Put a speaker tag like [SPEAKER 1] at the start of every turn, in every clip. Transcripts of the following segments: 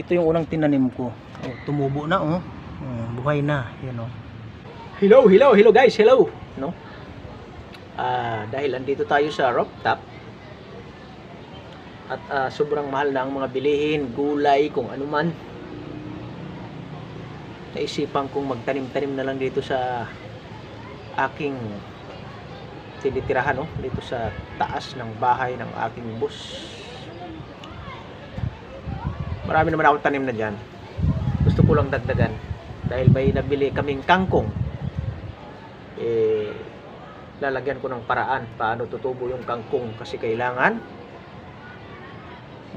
[SPEAKER 1] Ito yung unang tinanim ko. Oh, tumubo na oh. Oh, buhay na, yan oh.
[SPEAKER 2] Hello, hello, hello guys, hello.
[SPEAKER 1] No? Ah, dahil andito tayo sa rooftop at ah, sobrang mahal na ang mga bilihin, gulay, kung ano man. Naisipan kong magtanim-tanim na lang dito sa aking tinitirahan, no? dito sa taas ng bahay ng aking bus. Marami naman akong tanim na dyan. Gusto ko lang dagdagan dahil may nabili kaming kangkong eh lalagyan ko ng paraan paano tutubo yung kangkong kasi kailangan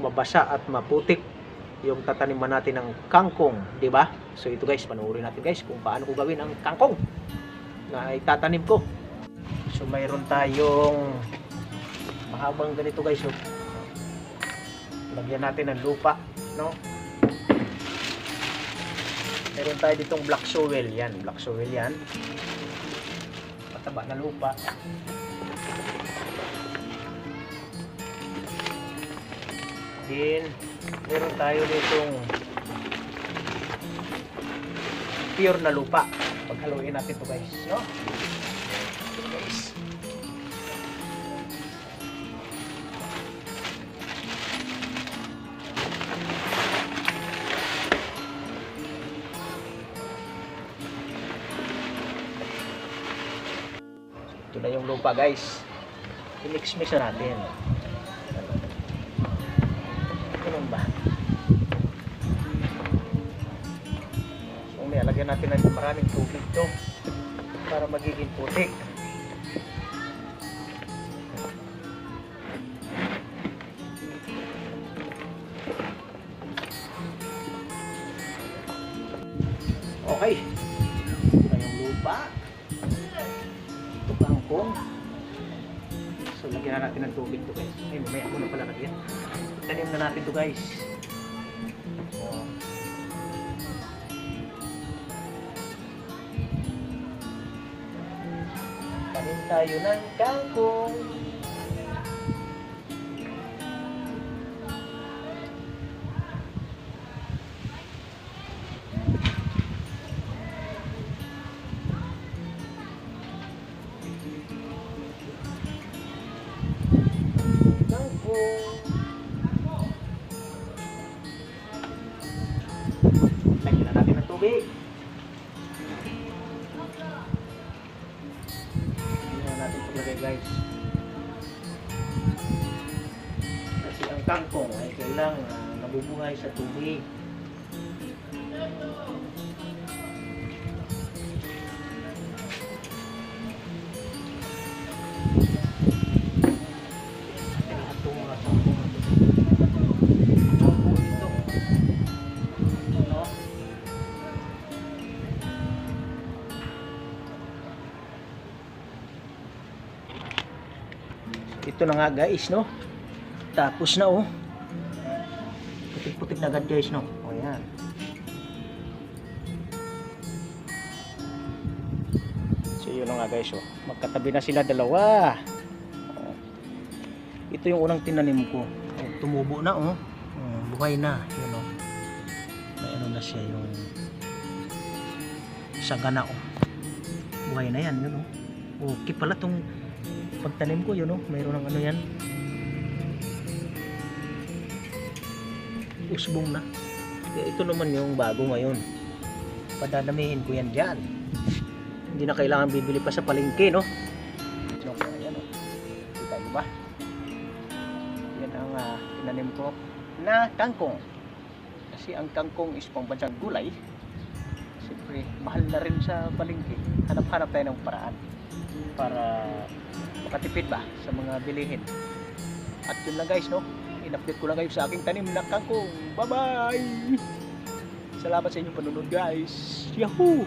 [SPEAKER 1] mabasa at maputik yung tataniman natin ng kangkong, di ba? So ito guys, panoorin natin guys kung paano ko gawin ang kangkong na itatanim ko. So mayroon tayong mahabang ganito guys, oh. Lagyan natin ng lupa, no? Meron tayo ditong black soil, yan, black soil yan mataba na lupa. Then, meron tayo ditong pure na lupa. Paghaluin natin to guys, no? Ito na yung lupa guys. I-mix-mix na natin. Ganun ba? So, may lagyan natin ng maraming tubig to para magiging putik. Okay. Ito yung lupa ito kangkong so lagyan na natin ng tubig to guys. Ay mamaya ko na pala lagyan tanim na natin to guys. Tanim tayo ng kangkong lagyan na natin ng tubig. Hindi na natin paglagay guys. Kasi ang kangkong ay kailangan nabubuhay sa tubig ito na nga guys no? Tapos na oh. Putik putik na agad guys no? O yan so yun na nga guys oh. Magkatabi na sila dalawa. Oh. ito yung unang tinanim ko. Oh, tumubo na oh. Oh, buhay na yun oh. May ano na siya yung sagana oh. Buhay na yan yun oh okay pala tong pagtanim ko yun oh. Mayroon ng ano yan. Usbong na. Eh, ito naman yung bago ngayon. Padadamihin ko yan dyan. Hindi na kailangan bibili pa sa palengke no? No ayan oh? Kita nyo ba? Yan ang uh, tinanim ko na kangkong. Kasi ang kangkong is pambansang gulay. Siyempre mahal na rin sa palengke. Hanap-hanap tayo ng paraan para makatipid ba sa mga bilihin. At yun lang guys, no? In-update ko lang kayo sa aking tanim na kangkong. Bye-bye! Salamat sa inyong panunod guys. Yahoo!